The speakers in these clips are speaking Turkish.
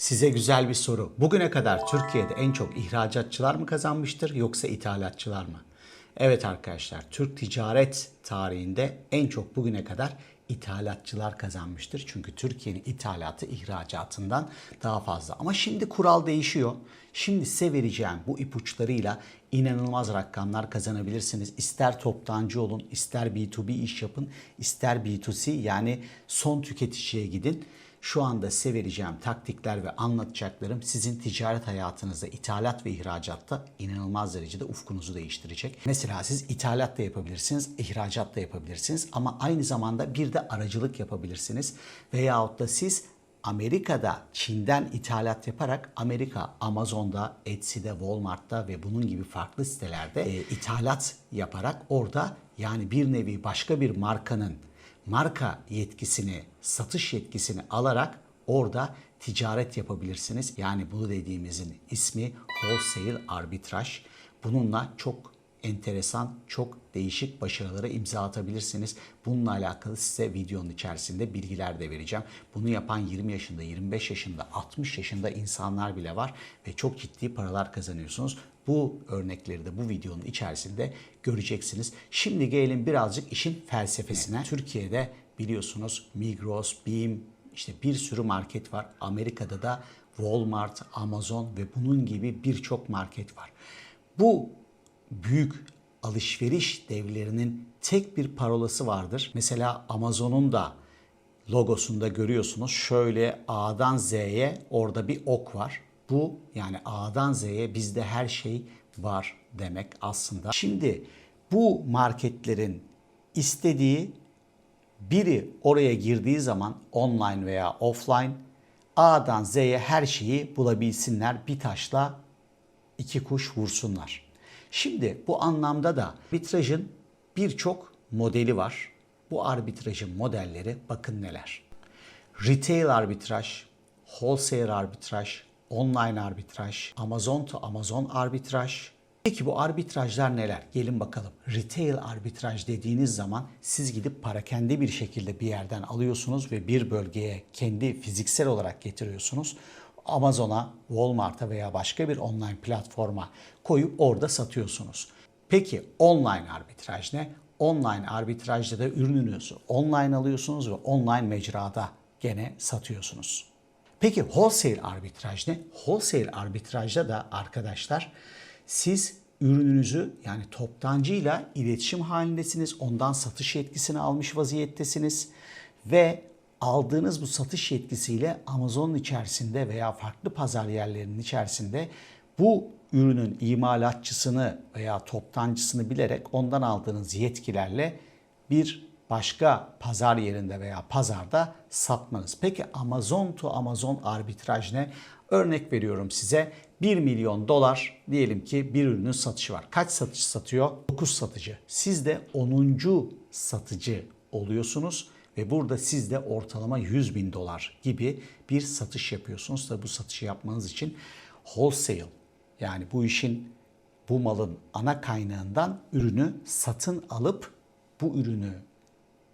Size güzel bir soru. Bugüne kadar Türkiye'de en çok ihracatçılar mı kazanmıştır yoksa ithalatçılar mı? Evet arkadaşlar, Türk ticaret tarihinde en çok bugüne kadar ithalatçılar kazanmıştır. Çünkü Türkiye'nin ithalatı ihracatından daha fazla. Ama şimdi kural değişiyor. Şimdi size vereceğim bu ipuçlarıyla inanılmaz rakamlar kazanabilirsiniz. İster toptancı olun, ister B2B iş yapın, ister B2C yani son tüketiciye gidin. Şu anda size vereceğim taktikler ve anlatacaklarım sizin ticaret hayatınızda, ithalat ve ihracatta inanılmaz derecede ufkunuzu değiştirecek. Mesela siz ithalat da yapabilirsiniz, ihracat da yapabilirsiniz ama aynı zamanda bir de aracılık yapabilirsiniz. Veyahut da siz Amerika'da Çin'den ithalat yaparak Amerika Amazon'da, Etsy'de, Walmart'ta ve bunun gibi farklı sitelerde e, ithalat yaparak orada yani bir nevi başka bir markanın marka yetkisini, satış yetkisini alarak orada ticaret yapabilirsiniz. Yani bunu dediğimizin ismi wholesale arbitraj. Bununla çok enteresan, çok değişik başarılara imza atabilirsiniz. Bununla alakalı size videonun içerisinde bilgiler de vereceğim. Bunu yapan 20 yaşında, 25 yaşında, 60 yaşında insanlar bile var ve çok ciddi paralar kazanıyorsunuz. Bu örnekleri de bu videonun içerisinde göreceksiniz. Şimdi gelelim birazcık işin felsefesine. Türkiye'de biliyorsunuz Migros, Beam, işte bir sürü market var. Amerika'da da Walmart, Amazon ve bunun gibi birçok market var. Bu büyük alışveriş devlerinin tek bir parolası vardır. Mesela Amazon'un da logosunda görüyorsunuz. Şöyle A'dan Z'ye orada bir ok var. Bu yani A'dan Z'ye bizde her şey var demek aslında. Şimdi bu marketlerin istediği biri oraya girdiği zaman online veya offline A'dan Z'ye her şeyi bulabilsinler bir taşla iki kuş vursunlar. Şimdi bu anlamda da arbitrajın birçok modeli var. Bu arbitrajın modelleri bakın neler. Retail arbitraj, wholesale arbitraj, online arbitraj, Amazon to Amazon arbitraj. Peki bu arbitrajlar neler? Gelin bakalım. Retail arbitraj dediğiniz zaman siz gidip para kendi bir şekilde bir yerden alıyorsunuz ve bir bölgeye kendi fiziksel olarak getiriyorsunuz. Amazon'a, Walmart'a veya başka bir online platforma koyup orada satıyorsunuz. Peki online arbitraj ne? Online arbitrajda da ürününüzü online alıyorsunuz ve online mecrada gene satıyorsunuz. Peki wholesale arbitraj ne? Wholesale arbitrajda da arkadaşlar siz ürününüzü yani toptancıyla iletişim halindesiniz. Ondan satış yetkisini almış vaziyettesiniz ve aldığınız bu satış yetkisiyle Amazon'un içerisinde veya farklı pazar yerlerinin içerisinde bu ürünün imalatçısını veya toptancısını bilerek ondan aldığınız yetkilerle bir başka pazar yerinde veya pazarda satmanız. Peki Amazon to Amazon arbitraj ne? Örnek veriyorum size 1 milyon dolar diyelim ki bir ürünün satışı var. Kaç satış satıyor? 9 satıcı. Siz de 10. satıcı oluyorsunuz ve burada siz de ortalama 100 bin dolar gibi bir satış yapıyorsunuz. Tabi bu satışı yapmanız için wholesale yani bu işin bu malın ana kaynağından ürünü satın alıp bu ürünü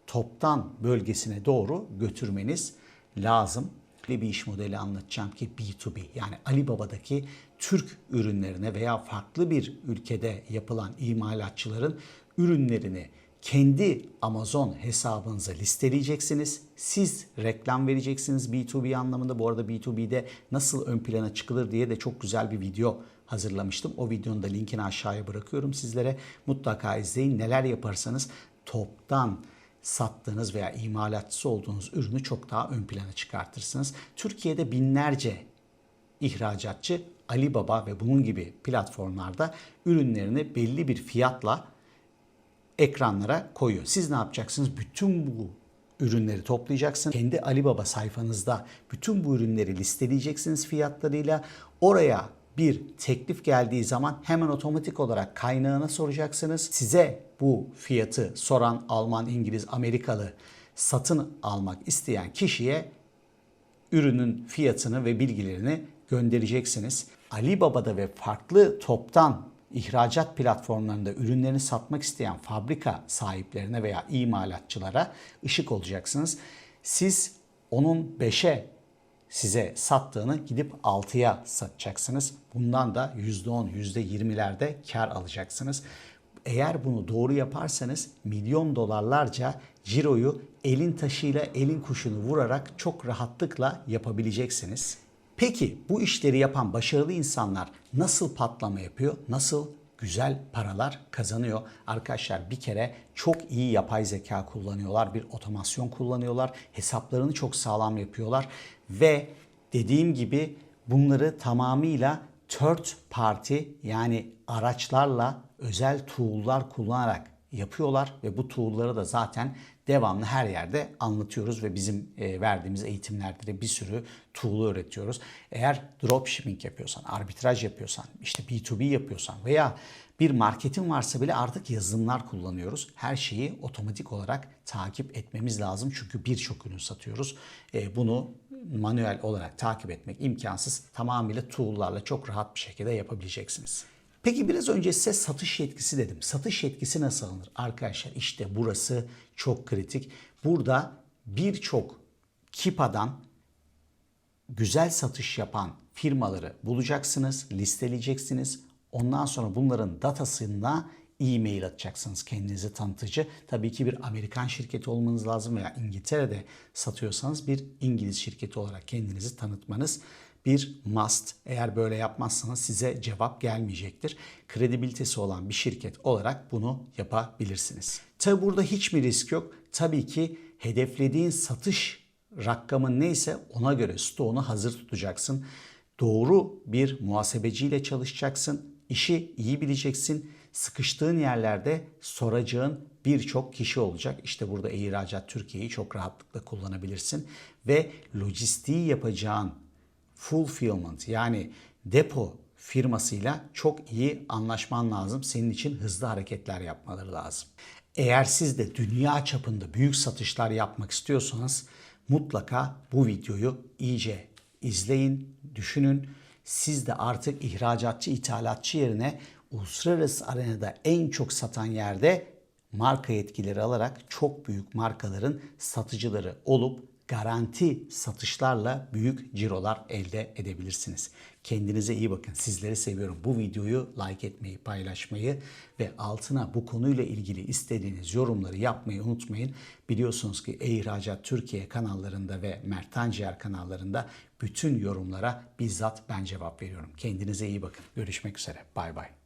toptan bölgesine doğru götürmeniz lazım. Bir iş modeli anlatacağım ki B2B yani Alibaba'daki Türk ürünlerine veya farklı bir ülkede yapılan imalatçıların ürünlerini kendi Amazon hesabınıza listeleyeceksiniz. Siz reklam vereceksiniz B2B anlamında. Bu arada B2B'de nasıl ön plana çıkılır diye de çok güzel bir video hazırlamıştım. O videonun da linkini aşağıya bırakıyorum sizlere. Mutlaka izleyin. Neler yaparsanız toptan sattığınız veya imalatçısı olduğunuz ürünü çok daha ön plana çıkartırsınız. Türkiye'de binlerce ihracatçı Alibaba ve bunun gibi platformlarda ürünlerini belli bir fiyatla ekranlara koyuyor. Siz ne yapacaksınız? Bütün bu ürünleri toplayacaksınız. Kendi Alibaba sayfanızda bütün bu ürünleri listeleyeceksiniz fiyatlarıyla. Oraya bir teklif geldiği zaman hemen otomatik olarak kaynağına soracaksınız. Size bu fiyatı soran Alman, İngiliz, Amerikalı satın almak isteyen kişiye ürünün fiyatını ve bilgilerini göndereceksiniz. Alibaba'da ve farklı toptan ihracat platformlarında ürünlerini satmak isteyen fabrika sahiplerine veya imalatçılara ışık olacaksınız. Siz onun 5'e size sattığını gidip 6'ya satacaksınız. Bundan da %10, %20'lerde kar alacaksınız. Eğer bunu doğru yaparsanız milyon dolarlarca ciroyu elin taşıyla elin kuşunu vurarak çok rahatlıkla yapabileceksiniz. Peki bu işleri yapan başarılı insanlar nasıl patlama yapıyor? Nasıl güzel paralar kazanıyor? Arkadaşlar bir kere çok iyi yapay zeka kullanıyorlar, bir otomasyon kullanıyorlar, hesaplarını çok sağlam yapıyorlar ve dediğim gibi bunları tamamıyla third party yani araçlarla özel tool'lar kullanarak yapıyorlar ve bu tool'ları da zaten devamlı her yerde anlatıyoruz ve bizim e, verdiğimiz eğitimlerde de bir sürü tool'u öğretiyoruz. Eğer dropshipping yapıyorsan, arbitraj yapıyorsan, işte B2B yapıyorsan veya bir marketin varsa bile artık yazılımlar kullanıyoruz. Her şeyi otomatik olarak takip etmemiz lazım. Çünkü birçok ürün satıyoruz. E, bunu manuel olarak takip etmek imkansız. Tamamıyla tool'larla çok rahat bir şekilde yapabileceksiniz. Peki biraz önce size satış yetkisi dedim. Satış yetkisi nasıl alınır? Arkadaşlar işte burası çok kritik. Burada birçok Kipa'dan güzel satış yapan firmaları bulacaksınız, listeleyeceksiniz. Ondan sonra bunların datasına e-mail atacaksınız kendinizi tanıtıcı. Tabii ki bir Amerikan şirketi olmanız lazım veya İngiltere'de satıyorsanız bir İngiliz şirketi olarak kendinizi tanıtmanız bir must. Eğer böyle yapmazsanız size cevap gelmeyecektir. Kredibilitesi olan bir şirket olarak bunu yapabilirsiniz. Tabi burada hiç mi risk yok? Tabii ki hedeflediğin satış rakamın neyse ona göre stoğunu hazır tutacaksın. Doğru bir muhasebeciyle çalışacaksın. İşi iyi bileceksin. Sıkıştığın yerlerde soracağın birçok kişi olacak. İşte burada ihracat Türkiye'yi çok rahatlıkla kullanabilirsin. Ve lojistiği yapacağın fulfillment yani depo firmasıyla çok iyi anlaşman lazım. Senin için hızlı hareketler yapmaları lazım. Eğer siz de dünya çapında büyük satışlar yapmak istiyorsanız mutlaka bu videoyu iyice izleyin, düşünün. Siz de artık ihracatçı, ithalatçı yerine uluslararası arenada en çok satan yerde marka yetkileri alarak çok büyük markaların satıcıları olup garanti satışlarla büyük cirolar elde edebilirsiniz. Kendinize iyi bakın. Sizleri seviyorum. Bu videoyu like etmeyi, paylaşmayı ve altına bu konuyla ilgili istediğiniz yorumları yapmayı unutmayın. Biliyorsunuz ki E-İhracat Türkiye kanallarında ve Mert Tanciğer kanallarında bütün yorumlara bizzat ben cevap veriyorum. Kendinize iyi bakın. Görüşmek üzere. Bay bay.